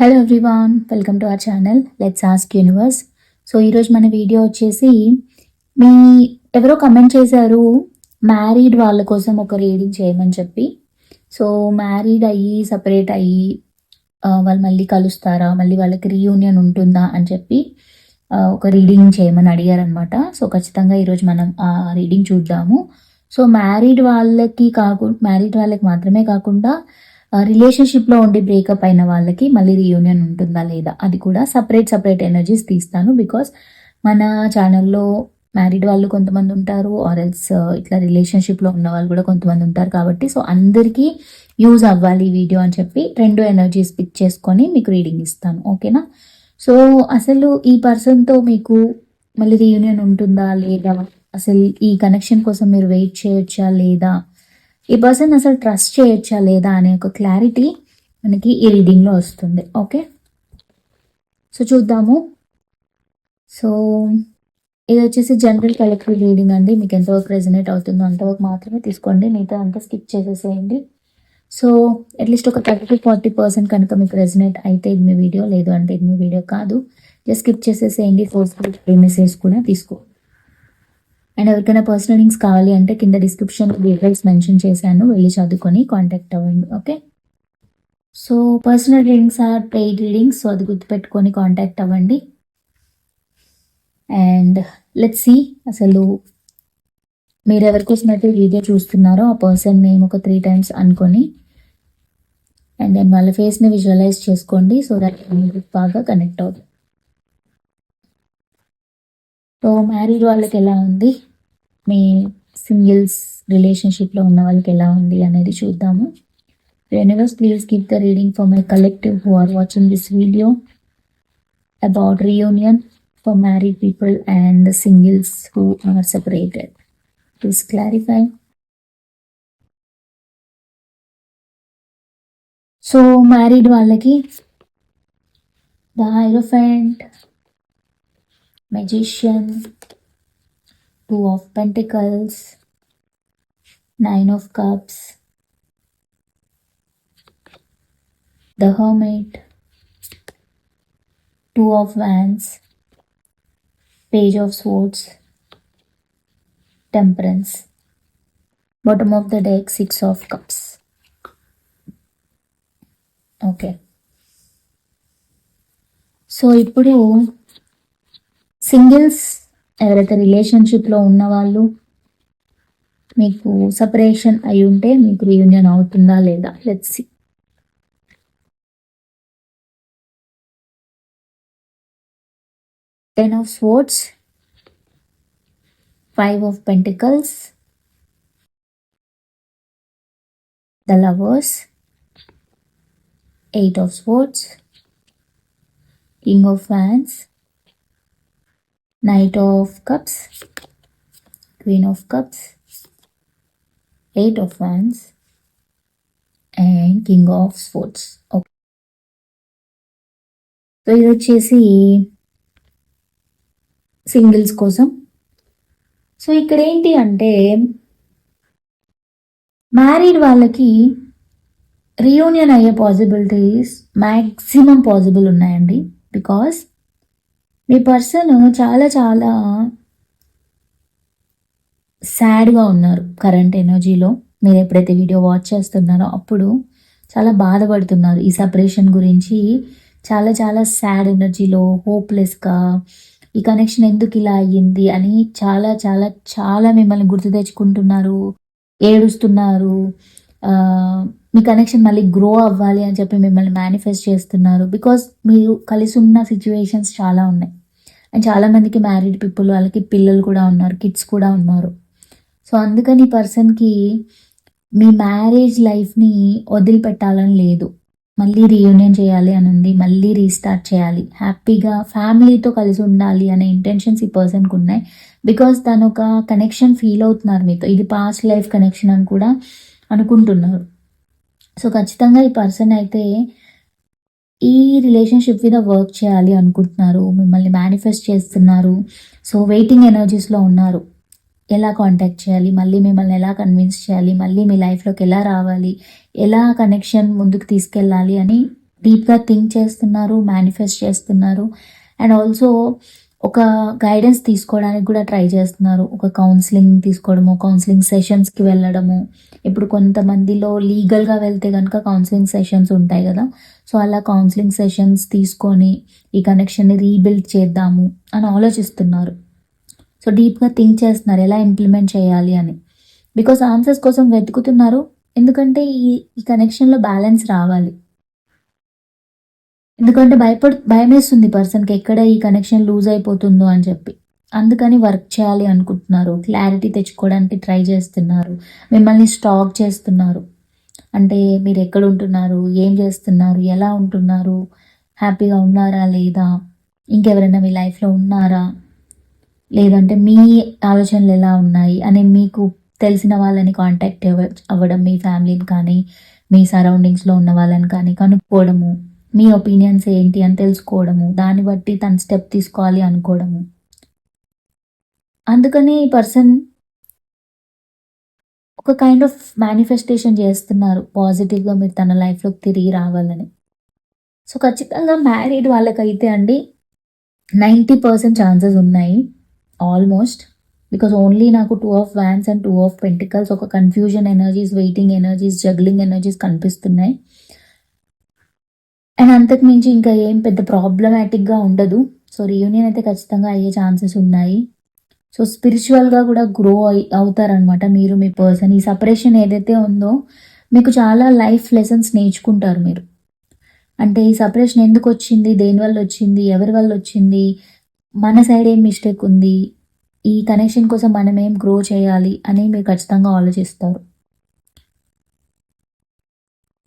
Hello everyone welcome to our channel let's ask universe so ఈరోజు మన video వచ్చేసి మీ ఎవరో కమెంట్ చేశారు మ్యారీడ్ వాళ్ళ కోసం ఒక రీడింగ్ చేయమని చెప్పి. సో మ్యారీడ్ అయ్యి సపరేట్ అయ్యి వాళ్ళు మళ్ళీ కలుస్తారా మళ్ళీ వాళ్ళకి రీయూనియన్ ఉంటుందా అని చెప్పి ఒక రీడింగ్ చేయమని అడిగారనమాట సో ఖచ్చితంగా ఈరోజు మనం ఆ రీడింగ్ చూద్దాము. సో మ్యారీడ్ వాళ్ళకి కాకుండా మ్యారీడ్ వాళ్ళకి మాత్రమే కాకుండా రిలేషన్షిప్లో ఉండి బ్రేకప్ అయిన వాళ్ళకి మళ్ళీ రీయూనియన్ ఉంటుందా లేదా? అది కూడా సపరేట్ సపరేట్ ఎనర్జీస్ తీస్తాను బికాస్ మన ఛానల్లో మ్యారీడ్ వాళ్ళు కొంతమంది ఉంటారు ఆర్ ఎల్స్ ఇట్లా రిలేషన్షిప్లో ఉన్న వాళ్ళు కూడా కొంతమంది ఉంటారు కాబట్టి సో అందరికీ యూజ్ అవ్వాలి ఈ వీడియో అని చెప్పి రెండు ఎనర్జీస్ పిక్ చేసుకొని మీకు రీడింగ్ ఇస్తాను ఓకేనా సో అసలు ఈ పర్సన్తో మీకు మళ్ళీ రీయూనియన్ ఉంటుందా లేదా? అసలు ఈ కనెక్షన్ కోసం మీరు వెయిట్ చేయొచ్చా లేదా? ఈ పర్సన్ అసలు ట్రస్ట్ చేయొచ్చా లేదా అనే ఒక క్లారిటీ మనకి ఈ రీడింగ్లో వస్తుంది. ఓకే సో చూద్దాము. సో ఇది వచ్చేసి జనరల్ కలెక్టివ్ రీడింగ్ అండి. మీకు ఎంతవరకు రెజనేట్ అవుతుందో అంతవరకు మాత్రమే తీసుకోండి. మిగతా అంతా స్కిప్ చేసేసేయండి. సో అట్లీస్ట్ ఒక థర్టీ టు ఫార్టీ పర్సెంట్ కనుక మీకు రెజనేట్ అయితే ఇది మీ వీడియో లేదు అంటే ఇది మీ వీడియో కాదు. జస్ట్ స్కిప్ చేసేసేయండి. ఫోర్స్ఫుల్ ఫ్రీ మెసేజ్ కూడా తీసుకో అండ్ ఎవరికైనా పర్సనల్ లింక్స్ కావాలి అంటే కింద డిస్క్రిప్షన్ డీటెయిల్స్ మెన్షన్ చేశాను వెళ్ళి చదువుకొని కాంటాక్ట్ అవ్వండి okay so personal readings or paid readings so అది గుర్తుపెట్టుకొని కాంటాక్ట్ అవ్వండి. అండ్ లెట్ సి అసలు మీరు ఎవరికోసమైతే వీడియో చూస్తున్నారో ఆ పర్సన్ నేమ్ ఒక త్రీ టైమ్స్ అనుకొని అండ్ దెన్ వాళ్ళ ఫేస్ని విజువలైజ్ చేసుకోండి సో దట్ మీకు బాగా కనెక్ట్ అవుతుంది సో మ్యారీడ్ వాళ్ళకి ఎలా ఉంది? మీ సింగిల్స్ రిలేషన్షిప్లో ఉన్న వాళ్ళకి ఎలా ఉంది అనేది చూద్దాము. Universe please give the reading for my collective who are watching this video about reunion for married people and the singles who are separated please clarify so married వాళ్ళకి the hierophant magician, two of pentacles, nine of cups, the hermit, two of wands, page of swords, temperance, bottom of the deck, six of cups. Okay so ఇప్పుడు singles ఎవరైతే రిలేషన్షిప్లో ఉన్న వాళ్ళు మీకు separation అయి ఉంటే మీకు రీయూనియన్ అవుతుందా లేదా? Let's see ten of swords five of pentacles the lovers eight of swords king of fans knight of cups queen of cups eight of wands and king of swords okay so ఇది వచ్చేసి singles కోసం. So ఇక్కడ ఏంటి అంటే married వాళ్ళకి reunion అయ్యే possibilities maximum possible ఉన్నాయండి. Because మీ పర్సన్ చాలా చాలా సాడ్గా ఉన్నారు కరెంట్ ఎనర్జీలో. మీరు ఎప్పుడైతే వీడియో వాచ్ చేస్తున్నారో అప్పుడు చాలా బాధపడుతున్నారు. ఈ సపరేషన్ గురించి చాలా చాలా సాడ్ ఎనర్జీలో హోప్లెస్గా ఈ కనెక్షన్ ఎందుకు ఇలా అయ్యింది అని చాలా చాలా చాలా మిమ్మల్ని గుర్తు తెచ్చుకుంటున్నారు ఏడుస్తున్నారు. మీ కనెక్షన్ మళ్ళీ గ్రో అవ్వాలి అని చెప్పి మిమ్మల్ని మేనిఫెస్ట్ చేస్తున్నారు. బికాస్ మీరు కలిసి ఉన్న సిచ్యువేషన్స్ చాలా ఉన్నాయి. అండ్ చాలామందికి మ్యారీడ్ పీపుల్ వాళ్ళకి పిల్లలు కూడా ఉన్నారు కిడ్స్ కూడా ఉన్నారు. సో అందుకని ఈ పర్సన్కి మీ మ్యారేజ్ లైఫ్ని వదిలిపెట్టాలని లేదు. మళ్ళీ రీయూనియన్ చేయాలి అని ఉంది మళ్ళీ రీస్టార్ట్ చేయాలి. హ్యాపీగా ఫ్యామిలీతో కలిసి ఉండాలి అనే ఇంటెన్షన్స్ ఈ పర్సన్కి ఉన్నాయి. బికాస్ తను ఒక కనెక్షన్ ఫీల్ అవుతున్నారు మీతో. ఇది పాస్ట్ లైఫ్ కనెక్షన్ అని కూడా అనుకుంటున్నారు. సో ఖచ్చితంగా ఈ పర్సన్ అయితే ఈ రిలేషన్షిప్ మీద వర్క్ చేయాలి అనుకుంటున్నారు మిమ్మల్ని మేనిఫెస్ట్ చేస్తున్నారు. సో వెయిటింగ్ ఎనర్జీస్లో ఉన్నారు. ఎలా కాంటాక్ట్ చేయాలి? మళ్ళీ మిమ్మల్ని ఎలా కన్విన్స్ చేయాలి? మళ్ళీ మీ లైఫ్లోకి ఎలా రావాలి? ఎలా కనెక్షన్ ముందుకు తీసుకెళ్ళాలి అని డీప్గా థింక్ చేస్తున్నారు మేనిఫెస్ట్ చేస్తున్నారు. అండ్ ఆల్సో ఒక గైడెన్స్ తీసుకోవడానికి కూడా ట్రై చేస్తున్నారు. ఒక కౌన్సిలింగ్ తీసుకోవడము కౌన్సిలింగ్ సెషన్స్కి వెళ్ళడము. ఇప్పుడు కొంతమందిలో లీగల్గా వెళ్తే కనుక కౌన్సిలింగ్ సెషన్స్ ఉంటాయి కదా. సో అలా కౌన్సిలింగ్ సెషన్స్ తీసుకొని ఈ కనెక్షన్ని రీబిల్డ్ చేద్దాము అని ఆలోచిస్తున్నారు. సో డీప్గా థింక్ చేస్తున్నారు ఎలా ఇంప్లిమెంట్ చేయాలి అని. బికాస్ ఆన్సర్స్ కోసం వెతుకుతున్నారు ఎందుకంటే ఈ ఈ కనెక్షన్లో బ్యాలెన్స్ రావాలి. ఎందుకంటే భయపడు భయం వేస్తుంది పర్సన్కి ఎక్కడ ఈ కనెక్షన్ లూజ్ అయిపోతుందో అని చెప్పి. అందుకని వర్క్ చేయాలి అనుకుంటున్నారు. క్లారిటీ తెచ్చుకోవడానికి ట్రై చేస్తున్నారు. మిమ్మల్ని స్టాక్ చేస్తున్నారు. అంటే మీరు ఎక్కడ ఉంటున్నారు? ఏం చేస్తున్నారు? ఎలా ఉంటున్నారు? హ్యాపీగా ఉన్నారా లేదా? ఇంకెవరైనా మీ లైఫ్లో ఉన్నారా? లేదంటే మీ ఆలోచనలు ఎలా ఉన్నాయి? అని మీకు తెలిసిన వాళ్ళని కాంటాక్ట్ అవ్వడం మీ ఫ్యామిలీని కానీ మీ సరౌండింగ్స్లో ఉన్న వాళ్ళని కానీ కనుక్కోవడము మీ ఒపీనియన్స్ ఏంటి అని తెలుసుకోవడము దాన్ని బట్టి తన స్టెప్ తీసుకోవాలి అనుకోవడము. అందుకని ఈ పర్సన్ ఒక కైండ్ ఆఫ్ మేనిఫెస్టేషన్ చేస్తున్నారు. పాజిటివ్గా మీరు తన లైఫ్లోకి తిరిగి రావాలని. సో ఖచ్చితంగా మ్యారీడ్ వాళ్ళకైతే అండి నైంటీ పర్సెంట్ ఛాన్సెస్ ఉన్నాయి. ఆల్మోస్ట్ బికాస్ ఓన్లీ నాకు two of wands and two of pentacles ఒక confusion energies waiting energies juggling energies కనిపిస్తున్నాయి. అండ్ అంతకు మించి ఇంకా ఏం పెద్ద ప్రాబ్లమాటిక్గా ఉండదు. సో రీయూనియన్ అయితే ఖచ్చితంగా అయ్యే ఛాన్సెస్ ఉన్నాయి. సో స్పిరిచువల్గా కూడా గ్రో అయి అవుతారనమాట మీరు మీ పర్సన్ ఈ సపరేషన్ ఏదైతే ఉందో మీకు చాలా లైఫ్ లెసన్స్ నేర్చుకుంటారు మీరు. అంటే ఈ సపరేషన్ ఎందుకు వచ్చింది దేని వల్ల వచ్చింది ఎవరి వల్ల వచ్చింది మన సైడ్ ఏం మిస్టేక్ ఉంది ఈ కనెక్షన్ కోసం మనం ఏం గ్రో చేయాలి అని మీరు ఖచ్చితంగా ఆలోచిస్తారు.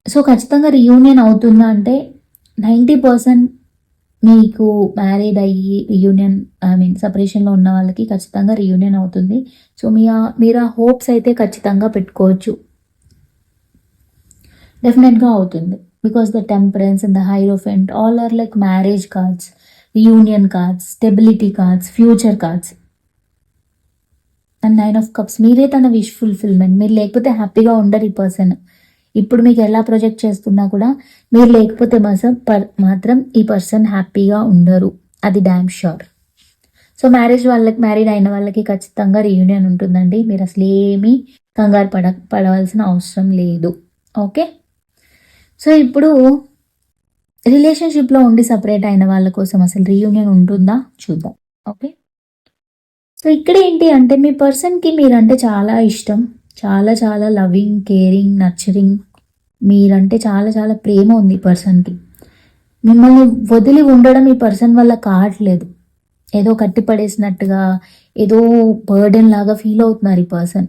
సో ఖచ్చితంగా రీయూనియన్ అవుతుందా అంటే నైంటీ పర్సెంట్ మీకు మ్యారీడ్ అయ్యి రియూనియన్ ఐ మీన్ సపరేషన్లో ఉన్న వాళ్ళకి ఖచ్చితంగా రియూనియన్ అవుతుంది. సో మీ మీరు ఆ హోప్స్ అయితే ఖచ్చితంగా పెట్టుకోవచ్చు. డెఫినెట్గా అవుతుంది. Because the temperance and the hierophant all are like marriage cards reunion cards stability cards future cards and nine of cups మీరే తన విష్ ఫుల్ఫిల్మెంట్ మీరు లేకపోతే హ్యాపీగా ఉండరు ఈ పర్సన్ ఇప్పుడు మీకు ఎలా ప్రొజెక్ట్ చేస్తున్నా కూడా మీరు లేకపోతే మాత్రం మాత్రం ఈ పర్సన్ హ్యాపీగా ఉండరు. అది డ్యామ్ షూర్ సో మ్యారేజ్ వాళ్ళకి మ్యారీడ్ అయిన వాళ్ళకి ఖచ్చితంగా రీయూనియన్ ఉంటుందండి. మీరు అసలు ఏమీ కంగారు పడ పడవలసిన అవసరం లేదు. ఓకే సో ఇప్పుడు రిలేషన్షిప్లో ఉండి సపరేట్ అయిన వాళ్ళ కోసం అసలు రీయూనియన్ ఉంటుందా? చూద్దాం. ఓకే సో ఇక్కడ ఏంటి అంటే మీ పర్సన్కి మీరంటే చాలా ఇష్టం. చాలా చాలా లవింగ్ కేరింగ్ నర్చరింగ్ మీరంటే చాలా చాలా ప్రేమ ఉంది ఈ పర్సన్కి మిమ్మల్ని వదిలి ఉండడం ఈ పర్సన్ వల్ల కావట్లేదు. ఏదో కట్టిపడేసినట్టుగా ఏదో బర్డెన్ లాగా ఫీల్ అవుతున్నారు ఈ పర్సన్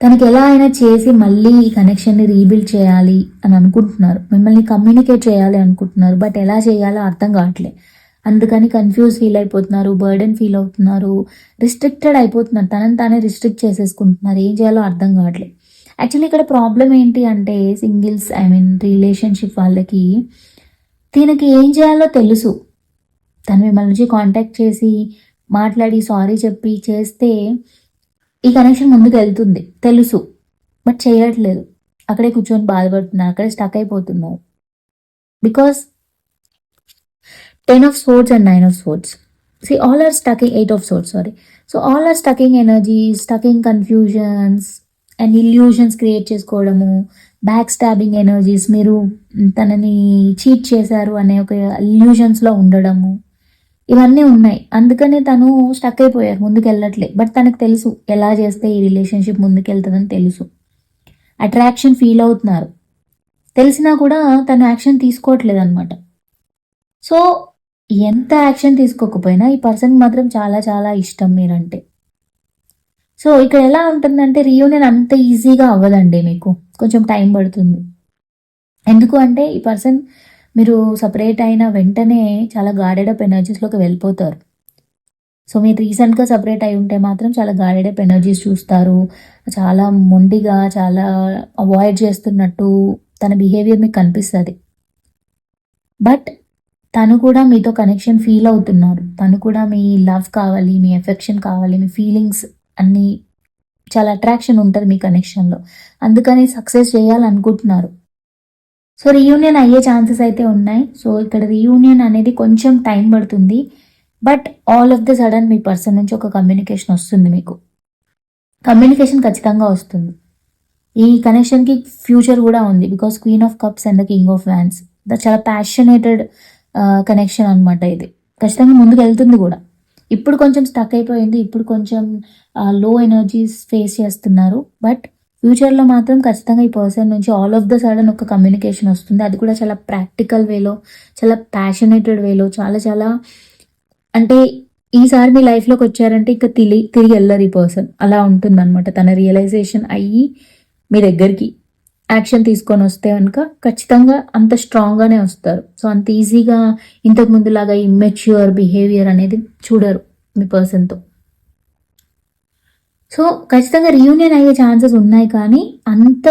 తనకి ఎలా అయినా చేసి మళ్ళీ ఈ కనెక్షన్ని రీబిల్డ్ చేయాలి అని అనుకుంటున్నారు. మిమ్మల్ని కమ్యూనికేట్ చేయాలి అనుకుంటున్నారు. బట్ ఎలా చేయాలో అర్థం కావట్లేదు అందుకని కన్ఫ్యూజ్ ఫీల్ అయిపోతున్నారు బర్డెన్ ఫీల్ అవుతున్నారు రిస్ట్రిక్టెడ్ అయిపోతున్నారు. తనని తానే రిస్ట్రిక్ట్ చేసేసుకుంటున్నారు. ఏం చేయాలో అర్థం కావట్లేదు. యాక్చువల్లీ ఇక్కడ ప్రాబ్లం ఏంటి అంటే సింగిల్స్ ఐ మీన్ రిలేషన్షిప్ వాళ్ళకి దీనికి ఏం చేయాలో తెలుసు. తను మిమ్మల్ని నుంచి కాంటాక్ట్ చేసి మాట్లాడి సారీ చెప్పి చేస్తే ఈ కనెక్షన్ ముందుకు వెళ్తుంది. తెలుసు. బట్ చేయట్లేదు. అక్కడే కూర్చొని బాధపడుతున్నారు. అక్కడే stuck అయిపోతున్నావు. Because ten of swords and nine of swords see all are stucking eight of swords sorry so all are stucking energy stucking confusions and illusions create చేసుకోవడము బ్యాక్ స్టాబింగ్ ఎనర్జీస్ మీరు తనని cheat చేశారు అనే ఒక ఇల్యూషన్స్లో ఉండడము. ఇవన్నీ ఉన్నాయి. అందుకనే తను స్టక్ అయిపోయారు ముందుకు వెళ్ళట్లే బట్ తనకు తెలుసు ఎలా చేస్తే ఈ రిలేషన్షిప్ ముందుకు వెళ్తుందని తెలుసు. అట్రాక్షన్ ఫీల్ అవుతున్నారు. తెలిసినా కూడా తను యాక్షన్ తీసుకోవట్లేదు అనమాట సో ఎంత యాక్షన్ తీసుకోకపోయినా ఈ పర్సన్ మాత్రం చాలా చాలా ఇష్టం మీరంటే. సో ఇక్కడ ఎలా ఉంటుందంటే రీయూనియన్ అంత ఈజీగా అవ్వదండి మీకు. కొంచెం టైం పడుతుంది. ఎందుకు అంటే ఈ పర్సన్ మీరు సపరేట్ అయిన వెంటనే చాలా గాడెడ్ అప్ ఎనర్జీస్లోకి వెళ్ళిపోతారు. సో మీరు రీసెంట్గా సపరేట్ అయి ఉంటే మాత్రం చాలా గాడెడ్ అప్ ఎనర్జీస్ చూస్తారు. చాలా మొండిగా చాలా అవాయిడ్ చేస్తున్నట్టు తన బిహేవియర్ మీకు కనిపిస్తుంది. బట్ తను కూడా మీతో కనెక్షన్ ఫీల్ అవుతున్నారు. తను కూడా మీ లవ్ కావాలి మీ ఎఫెక్షన్ కావాలి మీ ఫీలింగ్స్ అన్నీ చాలా అట్రాక్షన్ ఉంటుంది మీ కనెక్షన్లో అందుకని సక్సెస్ చేయాలనుకుంటున్నారు. సో రీయూనియన్ అయ్యే ఛాన్సెస్ అయితే ఉన్నాయి. సో ఇక్కడ రీయూనియన్ అనేది కొంచెం టైం పడుతుంది. But all of the sudden me person నుంచి ఒక కమ్యూనికేషన్ వస్తుంది మీకు. కమ్యూనికేషన్ ఖచ్చితంగా వస్తుంది. ఈ కనెక్షన్కి ఫ్యూచర్ కూడా ఉంది. Because queen of cups and the king of wands the చాలా ప్యాషనేటెడ్ కనెక్షన్ అనమాట ఇది. ఖచ్చితంగా ముందుకు వెళ్తుంది కూడా. ఇప్పుడు కొంచెం స్టక్ అయిపోయింది. ఇప్పుడు కొంచెం లో ఎనర్జీస్ ఫేస్ చేస్తున్నారు. బట్ ఫ్యూచర్లో మాత్రం ఖచ్చితంగా ఈ పర్సన్ నుంచి ఆల్ ఆఫ్ ద సడన్ ఒక కమ్యూనికేషన్ వస్తుంది. అది కూడా చాలా ప్రాక్టికల్ వేలో చాలా ప్యాషనేటెడ్ వేలో చాలా చాలా అంటే ఈసారి మీ లైఫ్లోకి వచ్చారంటే ఇంకా తిరిగి తిరిగి వెళ్ళరు ఈ పర్సన్ అలా ఉంటుందన్నమాట. తన రియలైజేషన్ అయ్యి మీ దగ్గరికి. యాక్షన్ తీసుకొని వస్తే కనుక ఖచ్చితంగా అంత స్ట్రాంగ్గానే వస్తారు. సో అంత ఈజీగా ఇంతకు ముందులాగా ఇమ్మెచ్యూర్ బిహేవియర్ అనేది చూడరు మీ పర్సన్తో సో ఖచ్చితంగా రీయూనియన్ అయ్యే ఛాన్సెస్ ఉన్నాయి కానీ అంత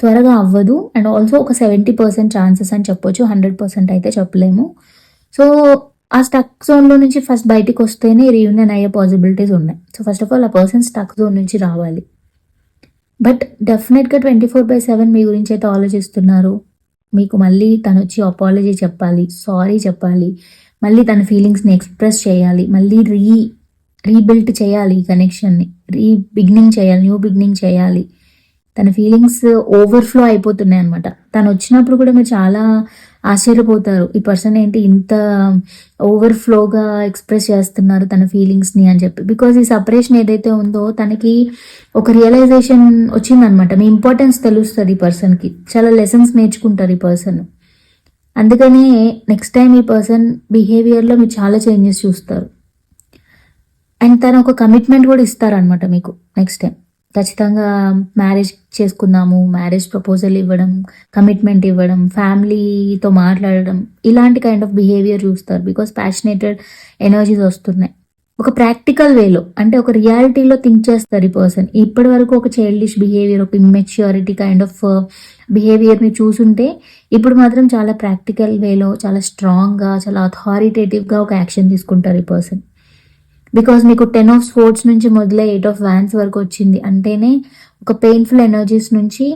త్వరగా అవ్వదు. అండ్ ఆల్సో ఒక సెవెంటీ పర్సెంట్ ఛాన్సెస్ అని చెప్పొచ్చు. హండ్రెడ్ పర్సెంట్ అయితే చెప్పలేము. సో ఆ స్టక్ జోన్లో నుంచి ఫస్ట్ బయటికి వస్తేనే రీయూనియన్ అయ్యే పాసిబిలిటీస్ ఉన్నాయి. సో ఫస్ట్ ఆఫ్ ఆల్ ఆ పర్సన్ స్టక్ జోన్ నుంచి రావాలి. బట్ డెఫినెట్గా ట్వంటీ ఫోర్ బై సెవెన్ మీ గురించి అయితే ఆలోచిస్తున్నారు. మీకు మళ్ళీ తను వచ్చి అపాలజీ చెప్పాలి సారీ చెప్పాలి. మళ్ళీ తన ఫీలింగ్స్ని ఎక్స్ప్రెస్ చేయాలి. మళ్ళీ రీ రీబిల్ట్ చేయాలి ఈ కనెక్షన్ని రీ బిగినింగ్ చేయాలి న్యూ బిగినింగ్ చేయాలి. తన ఫీలింగ్స్ ఓవర్ఫ్లో అయిపోతున్నాయి అనమాట తను వచ్చినప్పుడు కూడా మీరు చాలా ఆశ్చర్యపోతారు. ఈ పర్సన్ ఏంటి ఇంత ఓవర్ఫ్లోగా ఎక్స్ప్రెస్ చేస్తున్నారు తన ఫీలింగ్స్ని అని చెప్పి. బికాజ్ ఈ సపరేషన్ ఏదైతే ఉందో తనకి ఒక రియలైజేషన్ వచ్చిందనమాట మీ ఇంపార్టెన్స్ తెలుస్తుంది ఈ పర్సన్కి చాలా లెసన్స్ నేర్చుకుంటారు ఈ పర్సన్ అందుకని నెక్స్ట్ టైం ఈ పర్సన్ బిహేవియర్లో మీరు చాలా చేంజెస్ చూస్తారు. అండ్ తను ఒక కమిట్మెంట్ కూడా ఇస్తారనమాట మీకు నెక్స్ట్ టైం ఖచ్చితంగా మ్యారేజ్ చేసుకుందాము మ్యారేజ్ ప్రపోజల్ ఇవ్వడం కమిట్మెంట్ ఇవ్వడం ఫ్యామిలీతో మాట్లాడడం ఇలాంటి కైండ్ ఆఫ్ బిహేవియర్ చూస్తారు బికాస్ ప్యాషనేటెడ్ ఎనర్జీస్ వస్తున్నాయి. ఒక ప్రాక్టికల్ వేలో అంటే ఒక రియాలిటీలో థింక్ చేస్తారు ఈ పర్సన్ ఇప్పటి వరకు ఒక చైల్డిష్ బిహేవియర్ ఒక ఇమ్మెచ్యూరిటీ కైండ్ ఆఫ్ బిహేవియర్ని చూసుంటే ఇప్పుడు మాత్రం చాలా ప్రాక్టికల్ వేలో చాలా స్ట్రాంగ్గా చాలా అథారిటేటివ్గా ఒక యాక్షన్ తీసుకుంటారు ఈ పర్సన్ బికాస్ మీకు టెన్ ఆఫ్ స్పోర్ట్స్ నుంచి మొదలై ఎయిట్ ఆఫ్ వ్యాన్స్ వరకు వచ్చింది. అంటేనే ఒక పెయిన్ఫుల్ ఎనర్జీస్ నుంచి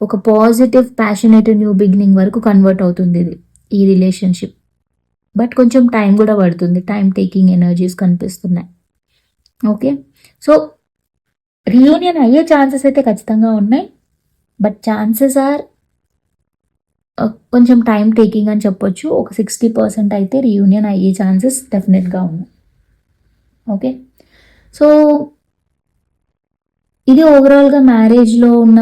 ఒక పాజిటివ్ ప్యాషనేట్ న్యూ బిగినింగ్ వరకు కన్వర్ట్ అవుతుంది ఇది ఈ రిలేషన్షిప్ బట్ కొంచెం టైం కూడా పడుతుంది. టైం టేకింగ్ ఎనర్జీస్ కనిపిస్తున్నాయి. ఓకే సో రియూనియన్ అయ్యే ఛాన్సెస్ అయితే ఖచ్చితంగా ఉన్నాయి. బట్ ఛాన్సెస్ ఆర్ కొంచెం టైం టేకింగ్ అని చెప్పొచ్చు. ఒక సిక్స్టీ పర్సెంట్ అయితే రియూనియన్ అయ్యే ఛాన్సెస్ డెఫినెట్గా ఉన్నాయి. ఓకే సో ఇది ఓవరాల్గా మ్యారేజ్లో ఉన్న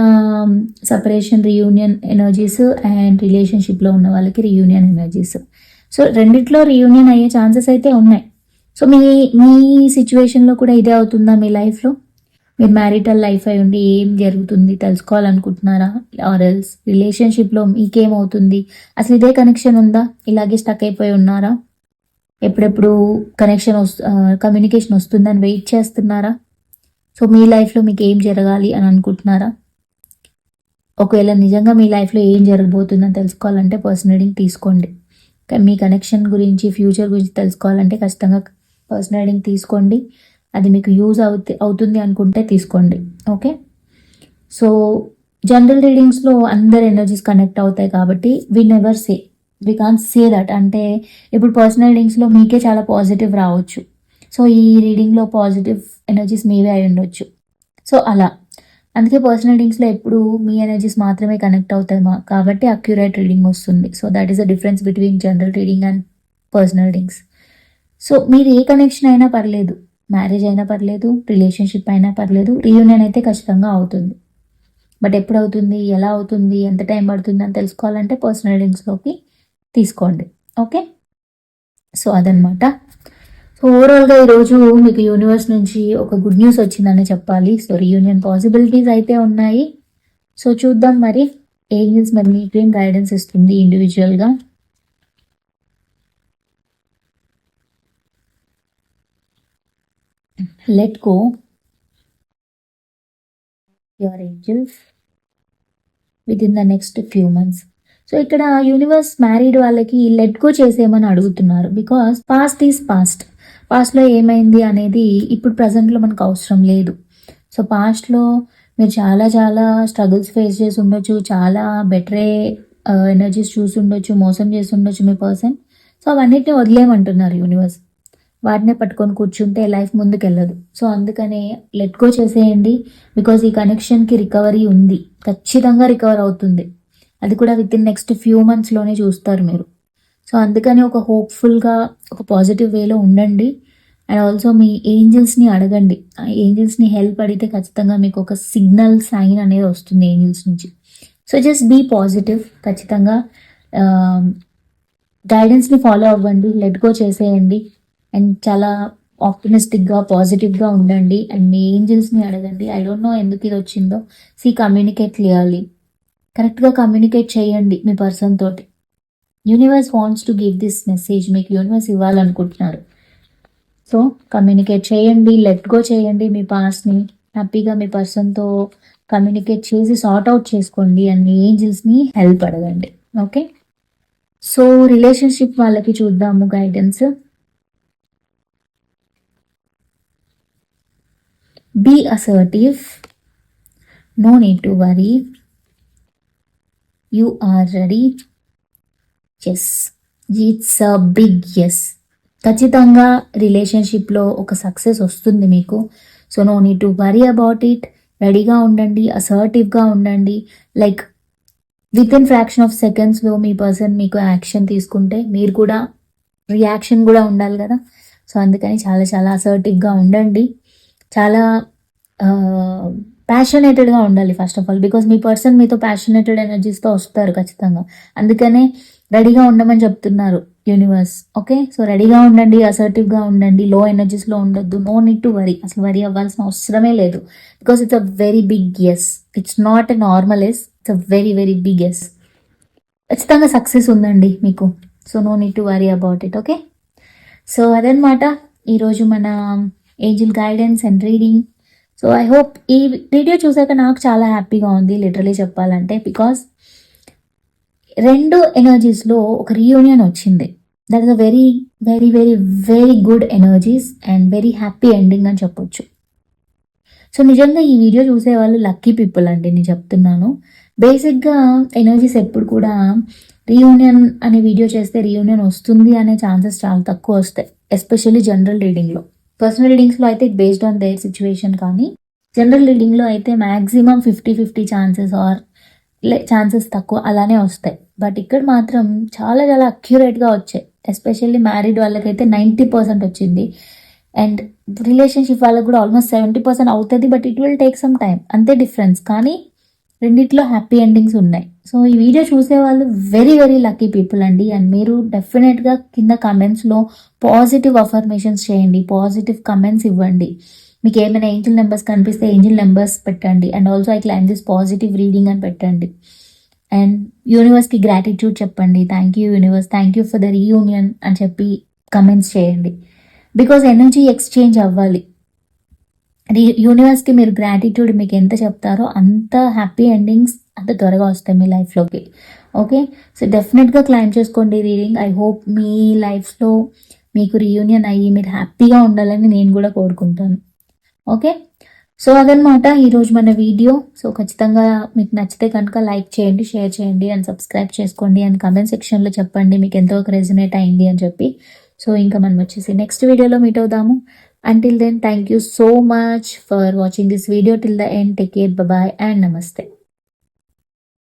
సపరేషన్ రియూనియన్ ఎనర్జీస్ అండ్ రిలేషన్షిప్లో ఉన్న వాళ్ళకి రియూనియన్ ఎనర్జీస్ సో రెండిట్లో రియూనియన్ అయ్యే ఛాన్సెస్ అయితే ఉన్నాయి. సో మీ మీ సిచ్యువేషన్లో కూడా ఇదే అవుతుందా మీ లైఫ్లో మీరు మ్యారిటల్ లైఫ్ అయి ఉండి ఏం జరుగుతుంది తెలుసుకోవాలనుకుంటున్నారా? ఆర్ ఎల్స్ రిలేషన్షిప్లో మీకేమవుతుంది? అసలు ఇదే కనెక్షన్ ఉందా? ఇలాగే స్టక్ అయిపోయి ఉన్నారా? ఎప్పుడెప్పుడు కనెక్షన్ వస్తు కమ్యూనికేషన్ వస్తుందని వెయిట్ చేస్తున్నారా? సో మీ లైఫ్లో మీకు ఏం జరగాలి అని అనుకుంటున్నారా? ఒకవేళ నిజంగా మీ లైఫ్లో ఏం జరగబోతుందని తెలుసుకోవాలంటే పర్సనల్ రీడింగ్ తీసుకోండి. మీ కనెక్షన్ గురించి ఫ్యూచర్ గురించి తెలుసుకోవాలంటే ఖచ్చితంగా పర్సనల్ రీడింగ్ తీసుకోండి. అది మీకు యూజ్ అవుతు అవుతుంది అనుకుంటే తీసుకోండి. ఓకే? సో జనరల్ రీడింగ్స్లో అందరు ఎనర్జీస్ కనెక్ట్ అవుతాయి కాబట్టి we never say we can say that అంటే ఇప్పుడు పర్సనల్ రీడింగ్స్లో మీకే చాలా పాజిటివ్ రావచ్చు. సో ఈ రీడింగ్లో పాజిటివ్ ఎనర్జీస్ మీవే అయి ఉండొచ్చు. సో అలా. అందుకే పర్సనల్ రీడింగ్స్లో ఎప్పుడు మీ ఎనర్జీస్ మాత్రమే కనెక్ట్ అవుతాయి మా. కాబట్టి అక్యురేట్ రీడింగ్ వస్తుంది. So that is the difference between general reading and personal readings so మీరు ఏ కనెక్షన్ అయినా పర్లేదు. మ్యారేజ్ అయినా పర్లేదు. రిలేషన్షిప్ అయినా పర్లేదు. రీయూనియన్ అయితే ఖచ్చితంగా అవుతుంది. బట్ ఎప్పుడు అవుతుంది ఎలా అవుతుంది? ఎంత టైం పడుతుంది? అని తెలుసుకోవాలంటే పర్సనల్ రీడింగ్స్లోకి తీసుకోండి. ఓకే? సో అదనమాట సో ఓవరాల్గా ఈరోజు మీకు యూనివర్స్ నుంచి ఒక గుడ్ న్యూస్ వచ్చిందని చెప్పాలి. సో రీయూనియన్ పాసిబిలిటీస్ అయితే ఉన్నాయి. సో చూద్దాం మరి. ఏంజల్స్ మరి మీకేం గైడెన్స్ ఇస్తుంది ఇండివిజువల్గా let go your angels within the next few months so ఇక్కడ యూనివర్స్ మ్యారీడ్ వాళ్ళకి లెట్ గో చేసేయమని అడుగుతున్నారు. బికాస్ పాస్ట్ ఈజ్ పాస్ట్ పాస్ట్లో ఏమైంది అనేది ఇప్పుడు ప్రజెంట్లో మనకు అవసరం లేదు. సో పాస్ట్లో మీరు చాలా చాలా స్ట్రగుల్స్ ఫేస్ చేసి ఉండొచ్చు చాలా బెటరే ఎనర్జీస్ uh, చూసి ఉండొచ్చు మోసం చేసి ఉండొచ్చు మీ పర్సన్ సో అవన్నిటిని వదిలేయమంటున్నారు యూనివర్స్ వాటినే పట్టుకొని కూర్చుంటే లైఫ్ ముందుకు వెళ్ళదు సో అందుకనే లెట్ గో చేసేయండి. బికాజ్ ఈ కనెక్షన్కి రికవరీ ఉంది. ఖచ్చితంగా రికవర్ అవుతుంది. అది కూడా విత్ ఇన్ నెక్స్ట్ ఫ్యూ మంత్స్లోనే చూస్తారు మీరు. సో అందుకని ఒక హోప్ఫుల్గా ఒక పాజిటివ్ వేలో ఉండండి. అండ్ ఆల్సో మీ ఏంజిల్స్ని అడగండి. ఆ ఏంజిల్స్ని హెల్ప్ అడిగితే ఖచ్చితంగా మీకు ఒక సిగ్నల్ సైన్ అనేది వస్తుంది ఏంజిల్స్ నుంచి. సో జస్ట్ బీ పాజిటివ్ ఖచ్చితంగా um, గైడెన్స్ని ఫాలో అవ్వండి. లెట్ గో చేసేయండి. అండ్ చాలా ఆప్టిమిస్టిక్గా పాజిటివ్గా ఉండండి. అండ్ మీ ఏంజిల్స్ని అడగండి. ఐ డోంట్ నో ఎందుకు ఇది వచ్చిందో. సీ కమ్యూనికేట్ క్లియర్లీ కరెక్ట్గా కమ్యూనికేట్ చేయండి మీ పర్సన్ తోటి. Universe wants to give this message మీకు యూనివర్స్ ఇవ్వాలనుకుంటున్నారు. సో కమ్యూనికేట్ చేయండి లెట్ గో చేయండి మీ పాస్ని హ్యాపీగా మీ పర్సన్తో కమ్యూనికేట్ చేసి సార్ట్ అవుట్ చేసుకోండి అండ్ ఏంజిల్స్ని హెల్ప్ అడగండి. ఓకే సో రిలేషన్షిప్ వాళ్ళకి చూద్దాము guidance be assertive no need to worry you are ready yes it's a big yes ఖచ్చితంగా రిలేషన్షిప్లో ఒక సక్సెస్ వస్తుంది మీకు. So no need to worry about it రెడీగా ఉండండి అసర్టివ్గా ఉండండి. Like with in fraction of సెకండ్స్లో మీ పర్సన్ మీకు యాక్షన్ తీసుకుంటే మీరు కూడా రియాక్షన్ కూడా ఉండాలి కదా. సో అందుకని చాలా చాలా అసర్టివ్గా ఉండండి. చాలా ప్యాషనేటెడ్గా ఉండాలి ఫస్ట్ ఆఫ్ ఆల్ బికాస్ మీ పర్సన్ మీతో ప్యాషనేటెడ్ ఎనర్జీస్తో వస్తారు ఖచ్చితంగా. అందుకనే రెడీగా ఉండమని చెప్తున్నారు యూనివర్స్ ఓకే సో రెడీగా ఉండండి అసర్టివ్గా ఉండండి లో ఎనర్జీస్లో ఉండొద్దు నో నీడ్ టు వరీ అసలు వరీ అవ్వాల్సిన అవసరమే లేదు. Because it's a very big yes it's not a normal yes it's a very very big yes ఖచ్చితంగా సక్సెస్ ఉందండి మీకు. So no need to worry about it okay so అదనమాట ఈరోజు మన angel guidance and reading so I hope ఈ video చూసాక నాకు చాలా హ్యాపీగా ఉంది లిటరలీ చెప్పాలంటే బికాస్ రెండు ఎనర్జీస్లో ఒక రీయూనియన్ వచ్చింది. That is a very very very very good energies and very happy ending అని చెప్పొచ్చు. సో నిజంగా ఈ వీడియో చూసే వాళ్ళు లక్కీ పీపుల్ అండి నేను చెప్తున్నాను. బేసిక్గా ఎనర్జీస్ ఎప్పుడు కూడా రీయూనియన్ అనే వీడియో చేస్తే రీయూనియన్ వస్తుంది అనే ఛాన్సెస్ చాలా తక్కువ వస్తాయి ఎస్పెషల్లీ జనరల్ రీడింగ్లో పర్సనల్ రీడింగ్స్లో అయితే it based on their situation కానీ జనరల్ రీడింగ్లో అయితే maximum fifty fifty chances or chances తక్కువ అలానే వస్తాయి. బట్ ఇక్కడ మాత్రం చాలా చాలా అక్యురేట్గా వచ్చాయి. ఎస్పెషల్లీ మ్యారీడ్ వాళ్ళకైతే నైంటీ పర్సెంట్ వచ్చింది. అండ్ రిలేషన్షిప్ వాళ్ళకి కూడా ఆల్మోస్ట్ సెవెంటీ పర్సెంట్ అవుతుంది but it will take some time అంతే డిఫరెన్స్ కానీ రెండిట్లో హ్యాపీ ఎండింగ్స్ ఉన్నాయి. సో ఈ వీడియో చూసే వాళ్ళు వెరీ వెరీ లక్కీ పీపుల్ అండి. అండ్ మీరు డెఫినెట్గా కింద కమెంట్స్లో పాజిటివ్ అఫర్మేషన్స్ చేయండి. పాజిటివ్ కమెంట్స్ ఇవ్వండి. మీకు ఏమైనా ఏంజిల్ నెంబర్స్ కనిపిస్తే ఏంజిల్ నెంబర్స్ పెట్టండి. And also I claim this positive reading అని పెట్టండి. అండ్ యూనివర్స్కి గ్రాటిట్యూడ్ చెప్పండి. Thank you universe thank you for the reunion అని చెప్పి కమెంట్స్ చేయండి. బికాజ్ ఎనర్జీ ఎక్స్చేంజ్ అవ్వాలి. యూనివర్స్కి మీరు గ్రాటిట్యూడ్ మీకు ఎంత చెప్తారో అంత హ్యాపీ ఎండింగ్స్ అంత త్వరగా వస్తాయి మీ లైఫ్లోకి. ఓకే? సో డెఫినెట్గా క్లైమ్ చేసుకోండి రీడింగ్. ఐ హోప్ మీ లైఫ్లో మీకు రీయూనియన్ అయ్యి మీరు హ్యాపీగా ఉండాలని నేను కూడా కోరుకుంటాను. ఓకే? సో అదనమాట ఈరోజు మన వీడియో. సో ఖచ్చితంగా మీకు నచ్చితే కనుక లైక్ చేయండి షేర్ చేయండి అండ్ సబ్స్క్రైబ్ చేసుకోండి అండ్ కమెంట్ సెక్షన్లో చెప్పండి మీకు ఎంతో రెజినేట్ అయింది అని చెప్పి. సో ఇంకా మనం వచ్చేసి నెక్స్ట్ వీడియోలో మీట్ అవుదాము. Until then thank you so much for watching this video till the end take care bye and namaste